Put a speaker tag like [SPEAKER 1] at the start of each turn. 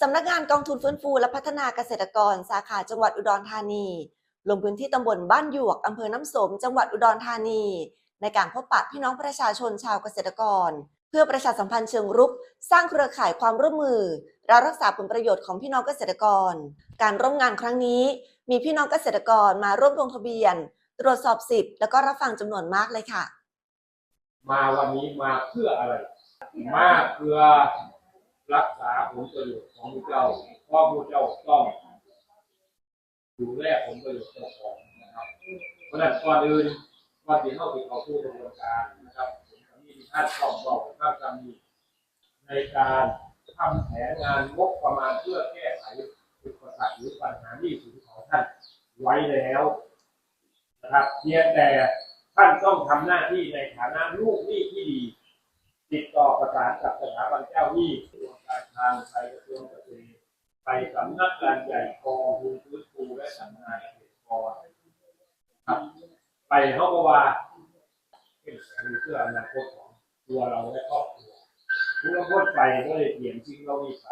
[SPEAKER 1] สำนักงานกองทุนฟื้นฟูและพัฒนาเกษตรกร สาขาจังหวัดอุดรธานี ลงพื้นที่ตำบลบ้านหยวกอำเภอน้ำสม จังหวัดอุดรธานี ในการพบปะพี่น้องประชาชนชาวเกษตรกร เพื่อประชาสัมพันธ์เชิงรุก สร้างเครือข่ายความร่วมมือและรักษาผลประโยชน์ของพี่น้องเกษตรกร การร่วมงานครั้งนี้ มีพี่น้องเกษตรกรมาร่วมลงทะเบียน ตรวจสอบสิทธิ์แล้วก็รับฟังจำนวนมากเลยค่ะ
[SPEAKER 2] มาวันนี้มาเพื่ออะไร มาเพื่อ รักษาผลประโยชน์ของพวกเจ้าเพราะพวกเจ้าต้องดูแลผลประโยชน์เจ้าของนะครับ เพราะฉะนั้นก่อนอื่นก่อนที่เข้าไปเข้าสู่กระบวนการนะครับผมมีท่านต้องบอกท่านจะมีในการทำแผนงานงบประมาณเพื่อแก้ไขอุปสรรคหรือปัญหาที่สินของท่านไว้แล้วนะครับเพียงแต่ท่านต้องทำหน้าที่ในฐานะลูกหนี้ที่ดี ติดต่อประสานกับสถาบันเจ้าหนี้ ทางไปกระทรวงเกษตรไปสำนักงานใหญ่กองทุนฟื้นฟูและสำนักงานเกษตรกรครับไปเขาก็ว่าเป็นคือเพื่ออนาคตของตัวเราและครอบครัวทุกคนไปก็เลยเปลี่ยนสิ่งเรามีไป